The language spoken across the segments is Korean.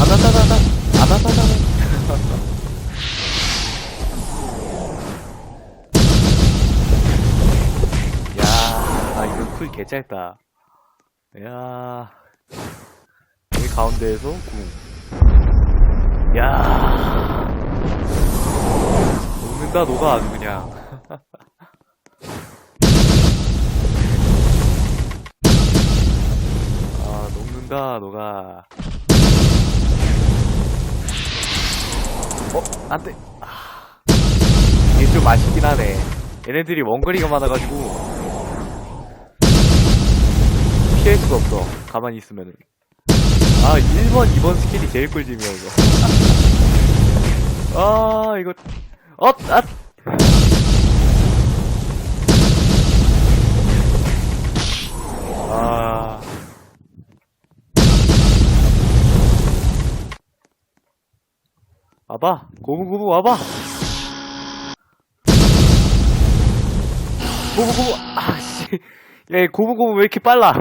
아나나나나 아나나나나 야, 아 이거 쿨 개짧다. 야, 여기 가운데에서 궁. 야, 녹는다 녹아 아주 그냥. 아, 녹는다 녹아. 어, 안 돼. 아, 이게 좀 아쉽긴 하네. 얘네들이 원거리가 많아가지고. 피할 수가 없어. 가만히 있으면은. 아, 1번, 2번 스킬이 제일 꿀잼이야, 이거. 아, 이거. 어, 아! 와봐. 고무고무 와봐. 고무고무, 아씨. 야, 이 고무고무 왜 이렇게 빨라?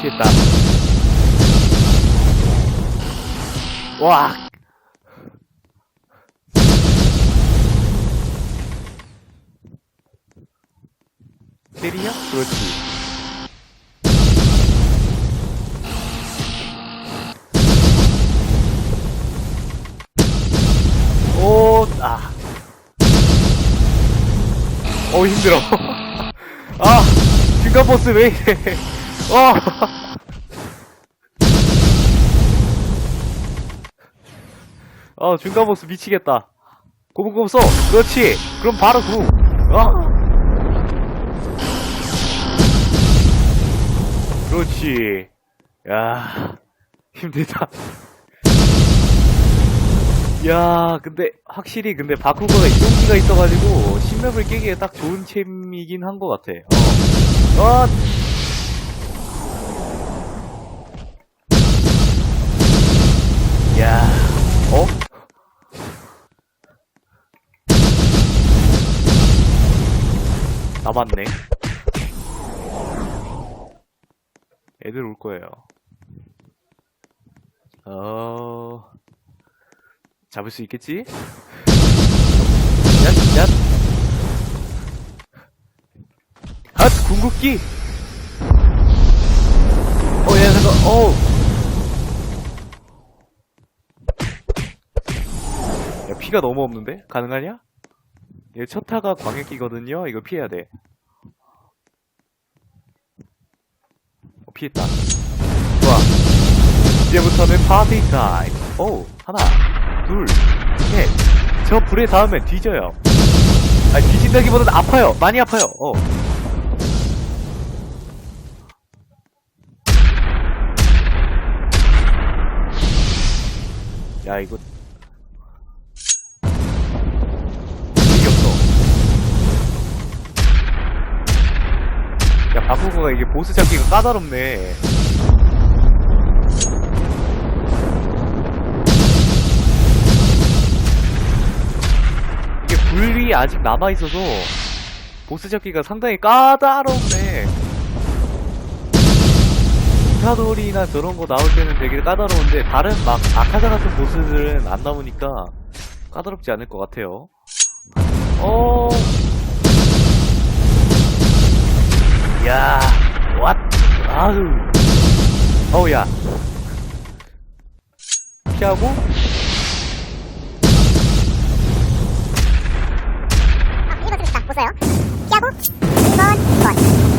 피했다. 와! 때리냐? 그렇지. 오, 아. 어, 힘들어. 아, 중간 보스 왜 이래. 어. 어, 중간 보스 미치겠다. 고무고무 써. 그렇지. 그럼 바로 구. 어. 그렇지. 야, 힘들다. 야, 근데 확실히 근데 바쿠고가 이동기가 있어가지고 신맵을 깨기에 딱 좋은 챔이긴 한 것 같아. 어. 어. 남았네. 애들 올 거예요. 어, 잡을 수 있겠지? 얏, 얏. 핫! 궁극기! 어, 야, 잠깐, 어우. 야, 피가 너무 없는데? 가능하냐? 얘 첫타가 광역기거든요? 이거 피해야 돼. 어, 피했다. 좋아. 이제부터는 파티 타임. 오, 하나, 둘, 셋. 저 불에 닿으면 뒤져요. 아니, 뒤진다기보다는 아파요. 많이 아파요. 어. 야, 이거. 바쿠고가 이게 보스 잡기가 까다롭네. 이게 불이 아직 남아있어서 보스 잡기가 상당히 까다롭네. 이타돌이나 저런 거 나올 때는 되게 까다로운데 다른 막 아카자 같은 보스들은 안 나오니까 까다롭지 않을 것 같아요. 어. 야, 왓, 아유. 어우, 야. 피하고, 아, 1번 쓰겠다. 보세요. 피하고, 2번, 2번.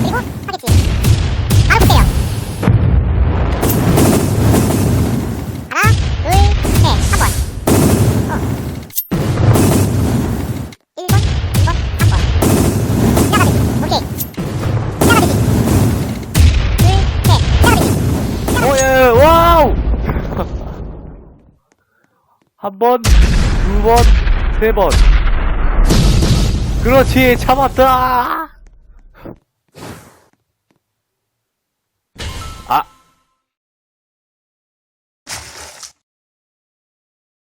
한 번, 두 번, 세 번. 그렇지, 참았다!